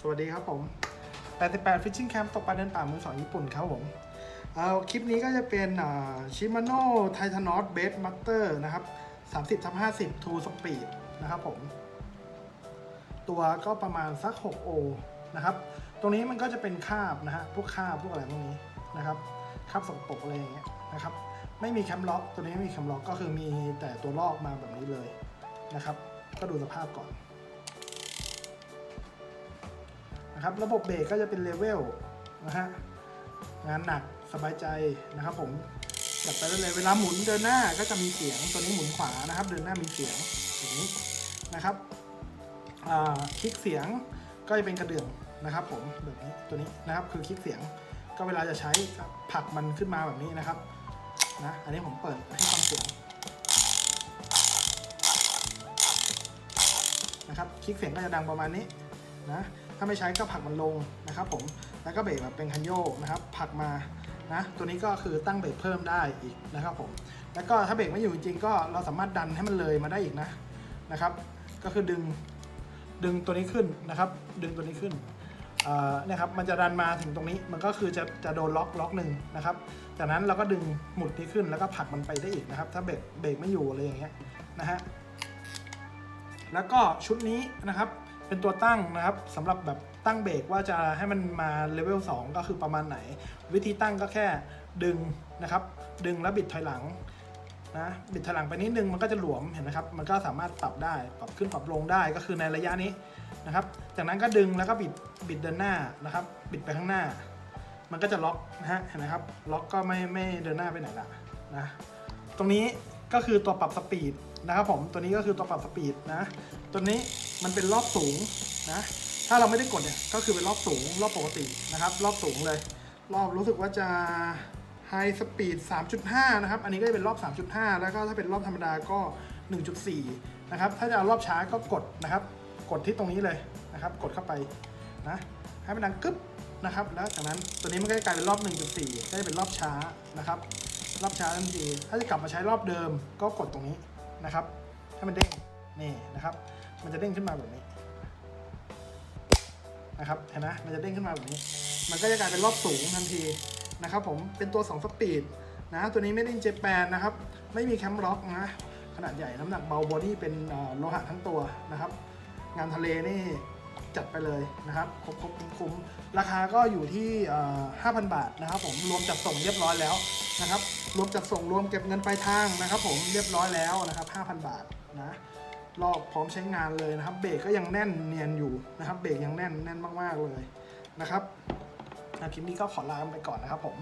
สวัสดีครับผม 88 Fishing Camp ตกปลาเดินป่ามือสองญี่ปุ่นครับผมเอาคลิปนี้ก็จะเป็นชิมาโน่ไททานอสเบสมัตเตอร์นะครับ 30ทับ50 True Speed นะครับผม ตัวก็ประมาณสัก 6 โอนะครับ ตรงนี้มันก็จะเป็นคาบนะฮะ พวกคาบพวกอะไรพวกนี้นะครับคาบสกปรกอะไรอย่างเงี้ยนะครับ ไม่มีแคมล็อก ตัวนี้ไม่มีแคมล็อกก็คือมีแต่ตัวลอกมาแบบนี้เลยนะครับ ก็ดูสภาพก่อน นะครับ ระบบเบรกก็จะเป็นเลเวลนะฮะงานหนักสบายใจนะครับ ผมจัดไปได้เลยเวลาหมุนเดินหน้าก็จะมีเสียงตัวนี้หมุนขวานะครับ เดินหน้ามีเสียงอย่างนี้นะครับคลิกเสียงก็จะเป็นกระเดื่องนะครับ ผมแบบนี้ตัวนี้นะครับคือคลิกเสียงก็เวลาจะใช้ผลักมันขึ้นมาแบบนี้นะครับนะอันนี้ผมเปิดให้ฟังเสียงนะครับคลิกเสียงก็จะดังประมาณนี้นะ ถ้าไม่ใช้ก็ผักมันลงนะครับผมแล้วก็เบรกแบบเป็นคันโยกนะครับผักมานะตัวนี้ก็คือตั้งเบรกเพิ่มได้อีกนะครับผมแล้วก็ถ้าเบรกไม่อยู่จริงๆก็เราสามารถดันให้มันเลยมาได้อีกนะนะครับ ก็คือดึงดึงตัวนี้ขึ้นนะครับ ดึงตัวนี้ขึ้นเอ่อเนี่ยครับมันจะดันมาถึงตรงนี้มันก็คือจะจะโดนล็อกล็อกหนึ่งนะครับ จากนั้นเราก็ดึงหมุดนี้ขึ้นแล้วก็ผลักมันไปได้อีกนะครับ ถ้าเบรกเบรกไม่อยู่อะไรอย่างเงี้ยนะฮะแล้วก็ชุดนี้นะครับ เป็นตัวตั้งนะครับสำหรับแบบตั้งเบรกว่าจะให้มันมาเลเวล2ก็คือประมาณไหน วิธีตั้งก็แค่ดึงนะครับ ดึงแล้วบิดถอยหลังนะบิดถอยหลังไปนิดนึงมันก็จะหลวมเห็นไหมครับมันก็สามารถปรับได้ปรับขึ้นปรับลงได้ก็คือในระยะนี้นะครับ จากนั้นก็ดึงแล้วก็บิดบิดเดินหน้านะครับ บิดไปข้างหน้า มันก็จะล็อกนะฮะเห็นไหมครับล็อกก็ไม่ไม่เดินหน้าไปไหนละนะตรงนี้ก็คือตัวปรับสปีด นะครับผมตัวนี้ก็คือตัวปรับสปีดนะตัวนี้มันเป็นรอบสูงนะถ้าเราไม่ได้กดเนี่ยก็คือเป็นรอบสูงรอบปกตินะครับ รอบสูงเลย รอบรู้สึกว่าจะ High Speed 3.5 นะครับ อันนี้ก็จะเป็นรอบ 3.5 แล้วก็ถ้าเป็นรอบธรรมดาก็ 1.4 นะครับ ถ้าจะเอารอบช้าก็กดนะครับ กดที่ตรงนี้เลยนะครับ กดเข้าไปนะให้มันดังกึ๊บนะครับ แล้วจากนั้นตัวนี้มันก็จะกลายเป็นรอบ 1.4 ก็จะเป็นรอบช้านะครับ รอบช้าทันที ถ้าจะกลับมาใช้รอบเดิมก็กดตรงนี้ นะครับให้มันเด้งนี่นะครับ มันจะเด้งขึ้นมาแบบนี้นะครับเห็นไหมมันจะเด้งขึ้นมาแบบนี้ มันก็จะกลายเป็นรอบสูงทันทีนะครับ ผมเป็นตัว 2 สปีดนะตัวนี้ไม่ได้เจแปนนะครับ ไม่มีแคมล็อกนะขนาดใหญ่น้ำหนักเบาบอดี้เป็นโลหะทั้งตัวนะครับ งานทะเลนี่ จัดไปเลยนะครับครบครบคุ้มคุ้มราคาก็อยู่ที่ห้าพันบาทนะครับผมรวมจัดส่งเรียบร้อยแล้วนะครับรวมจัดส่งรวมเก็บเงินปลายทางนะครับ ผมเรียบร้อยแล้วนะครับ5,000 บาทนะรอบพร้อมใช้งานเลยนะครับ เบรกก็ยังแน่นเนียนอยู่นะครับเบรกยังแน่นแน่นมากๆเลยนะครับคลิปนี้ก็ขอลาไปก่อนนะครับผม